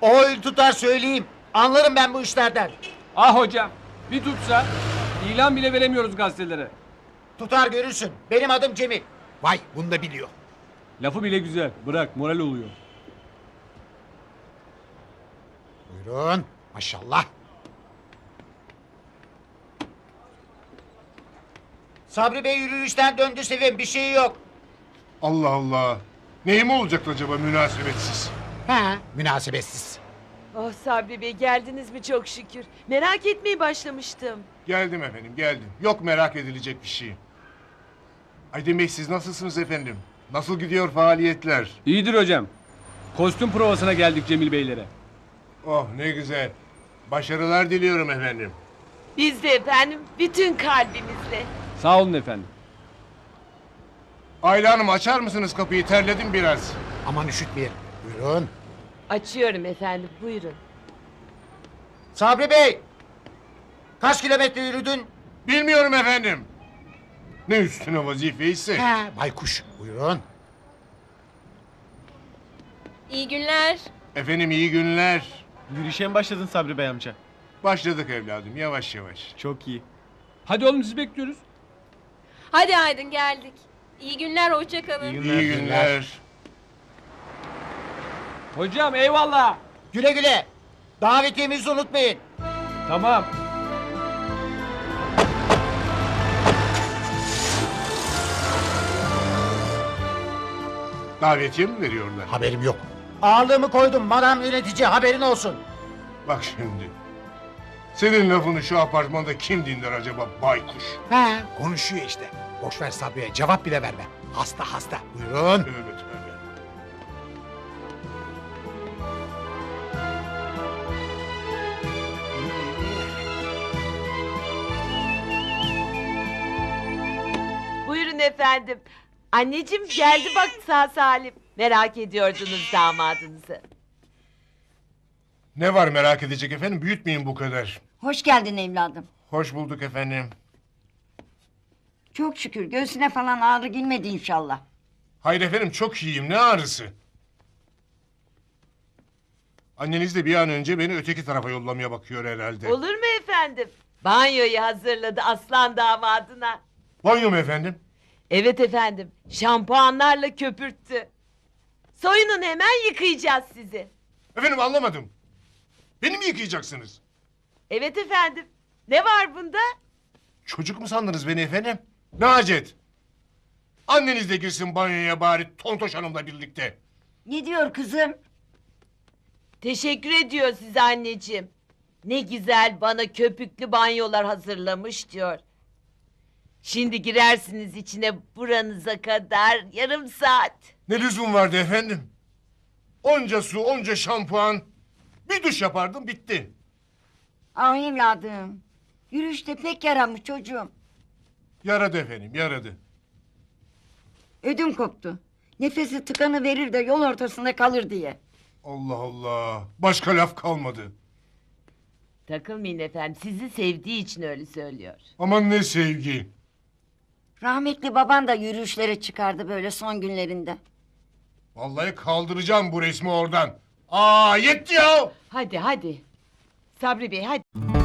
Oy tutar söyleyeyim. Anlarım ben bu işlerden. Ah hocam bir tutsa ilan bile veremiyoruz gazetelere. Tutar görürsün. Benim adım Cemil. Vay bunu da biliyor. Lafı bile güzel. Bırak moral oluyor. Buyurun. Maşallah. Sabri Bey yürüyüşten döndü Sevim. Bir şey yok. Allah Allah. Neyim olacak acaba münasebetsiz? Ha, münasebetsiz. Oh Sabri Bey geldiniz mi çok şükür. Merak etmeye başlamıştım. Geldim efendim geldim. Yok merak edilecek bir şey. Aydın Bey siz nasılsınız efendim? Nasıl gidiyor faaliyetler? İyidir hocam. Kostüm provasına geldik Cemil Beylere. Oh ne güzel. Başarılar diliyorum efendim. Biz de efendim bütün kalbimizle. Sağ olun efendim. Ayla Hanım açar mısınız kapıyı? Terledim biraz. Aman üşütmeyelim. Buyurun. Açıyorum efendim buyurun. Sabri Bey. Kaç kilometre yürüdün? Bilmiyorum efendim. Ne üstüne vazife ise. Ha, baykuş. Buyurun. İyi günler. Efendim iyi günler. Yürüyüşe mi başladın Sabri Bey amca? Başladık evladım yavaş yavaş. Çok iyi. Hadi oğlum sizi bekliyoruz. Hadi Aydın geldik. İyi günler, hoşça kalın. İyi İyi günler. Hocam eyvallah. Güle güle. Davetiyemizi unutmayın. Tamam. Davetiye mi veriyorlar? Haberim yok. Ağırlığımı koydum. Madam yönetici haberin olsun. Bak şimdi. Senin lafını şu apartmanda kim dinler acaba baykuş? Ha, konuşuyor işte. Boş ver Sabri'ye cevap bile verme. Hasta hasta. Buyurun. Tövbe efendim. Anneciğim geldi bak sağ salim. Merak ediyordunuz damadınızı. Ne var merak edecek efendim? Büyütmeyin bu kadar. Hoş geldin evladım. Hoş bulduk efendim. Çok şükür göğsüne falan ağrı girmedi inşallah. Hayır efendim çok iyiyim. Ne ağrısı? Anneniz de bir an önce beni öteki tarafa yollamaya bakıyor herhalde. Olur mu efendim? Banyoyu hazırladı aslan damadına. Banyo mu efendim? Evet efendim şampuanlarla köpürttü. Soyunun hemen yıkayacağız sizi. Efendim anlamadım. Beni mi yıkayacaksınız? Evet efendim. Ne var bunda? Çocuk mu sandınız beni efendim? Ne hacet? Anneniz de girsin banyoya bari Tontoş Hanım'la birlikte. Ne diyor kızım? Teşekkür ediyor size anneciğim. Ne güzel bana köpüklü banyolar hazırlamış diyor. Şimdi girersiniz içine buranıza kadar yarım saat. Ne lüzum vardı efendim? Onca su, onca şampuan. Bir duş yapardım bitti. Ah evladım. Yürüyüşte pek yaramış çocuğum. Yaradı efendim, yaradı. Ödüm koptu. Nefesi tıkanı verir de yol ortasında kalır diye. Allah Allah. Başka laf kalmadı. Takılmayın efendim sizi sevdiği için öyle söylüyor. Aman ne sevgi. Rahmetli baban da yürüyüşlere çıkardı böyle son günlerinde. Vallahi kaldıracağım bu resmi oradan. Aa yetti ya. Hadi hadi. Sabri Bey hadi.